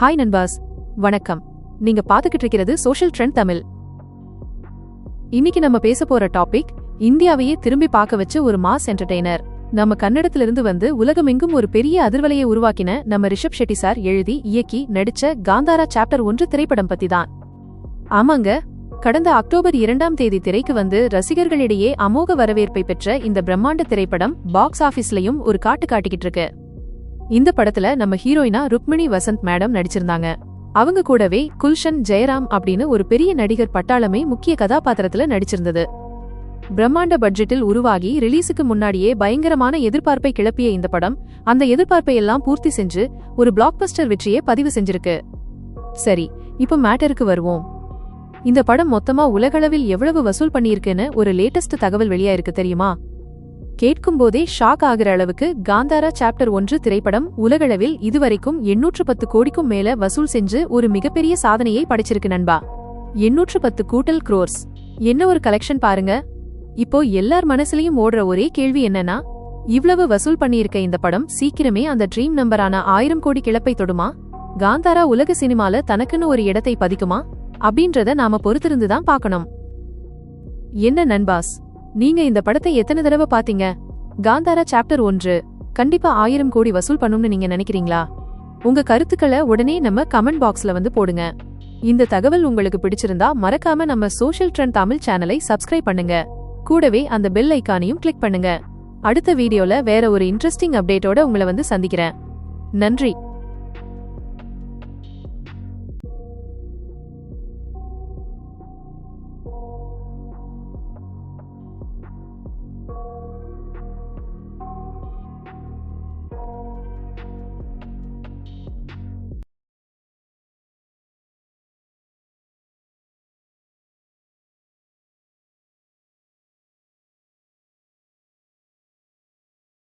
Hi நண்பாஸ். வணக்கம். நீங்க பாத்துக்கிட்டு இருக்கிறது சோஷியல் ட்ரெண்ட் தமிழ். இன்னைக்கு நம்ம பேச போற டாபிக் இந்தியாவையே திரும்பி பார்க்க வச்ச ஒரு மாஸ் என்டர்டெய்னர் நம்ம கன்னடத்திலிருந்து வந்து உலகமெங்கும் ஒரு பெரிய அதிர்வலையை உருவாக்கின நம்ம ரிஷப் ஷெட்டி சார் எழுதி இயக்கி நடிச்ச காந்தாரா சாப்டர் ஒன்று திரைப்படம் பத்தி தான் ஆமாங்க. கடந்த அக்டோபர் இரண்டாம் தேதி திரைக்கு வந்து ரசிகர்களிடையே அமோக வரவேற்பை பெற்ற இந்த பிரம்மாண்ட திரைப்படம் பாக்ஸ் ஆபீஸ்லயும் ஒரு காட்டு காட்டிக்கிட்டு இருக்கு. இந்த படத்துல நம்ம ஹீரோயினா ருக்மிணி வசந்த் மேடம் நடிச்சிருந்தாங்க. அவங்க கூடவே குல்ஷன் ஜெயராம் அப்படின்னு ஒரு பெரிய நடிகர் பட்டாளமே முக்கிய கதாபாத்திரத்துல நடிச்சிருந்தது. பிரம்மாண்ட பட்ஜெட்டில் உருவாகி ரிலீஸுக்கு முன்னாடியே பயங்கரமான எதிர்பார்ப்பை கிளப்பிய இந்த படம் அந்த எதிர்பார்ப்பை எல்லாம் பூர்த்தி செஞ்சு ஒரு பிளாக்பஸ்டர் வெற்றியை பதிவு செஞ்சிருக்கு. சரி இப்ப மேட்டருக்கு வருவோம். இந்த படம் மொத்தமா உலகளவில் எவ்வளவு வசூல் பண்ணியிருக்குன்னு ஒரு லேட்டஸ்ட் தகவல் வெளியாயிருக்கு தெரியுமா? கேட்கும்போதே ஷாக் ஆகிற அளவுக்கு காந்தாரா சாப்டர் ஒன்று திரைப்படம் உலகளவில் இதுவரைக்கும் எண்ணூற்று பத்து கோடிக்கும் மேல வசூல் செஞ்சு ஒரு மிகப்பெரிய சாதனையை படைச்சிருக்கு நண்பா. எண்ணூற்று பத்து கூட்டல் குரோர்ஸ் என்ன ஒரு கலெக்ஷன் பாருங்க. இப்போ எல்லார் மனசுலயும் ஓடுற ஒரே கேள்வி என்னன்னா இவ்வளவு வசூல் பண்ணியிருக்க இந்த படம் சீக்கிரமே அந்த ட்ரீம் நம்பரான ஆயிரம் கோடி கிளப்பை தொடுமா? காந்தாரா உலக சினிமால தனக்குன்னு ஒரு இடத்தை பதிக்குமா? அப்படின்றத நாம பொறுத்திருந்து தான் பார்க்கணும். என்ன நண்பாஸ்? நீங்க இந்த படத்தை எத்தனை தடவை பாத்தீங்க? காந்தாரா சாப்டர் ஒன்று. கண்டிப்பா ஆயிரம் கோடி வசூல் பண்ணும்னு நீங்க நினைக்கிறீங்களா? உங்க கருத்துக்களை உடனே நம்ம கமெண்ட் பாக்ஸ்ல வந்து போடுங்க. இந்த தகவல் உங்களுக்கு பிடிச்சிருந்தா மறக்காம நம்ம சோஷியல் ட்ரெண்ட் தமிழ் சேனலை சப்ஸ்கிரைப் பண்ணுங்க. கூடவே அந்த பெல் ஐக்கானையும் கிளிக் பண்ணுங்க. அடுத்த வீடியோல வேற ஒரு இன்ட்ரெஸ்டிங் அப்டேட்டோட உங்களை வந்து சந்திக்கிறேன். நன்றி.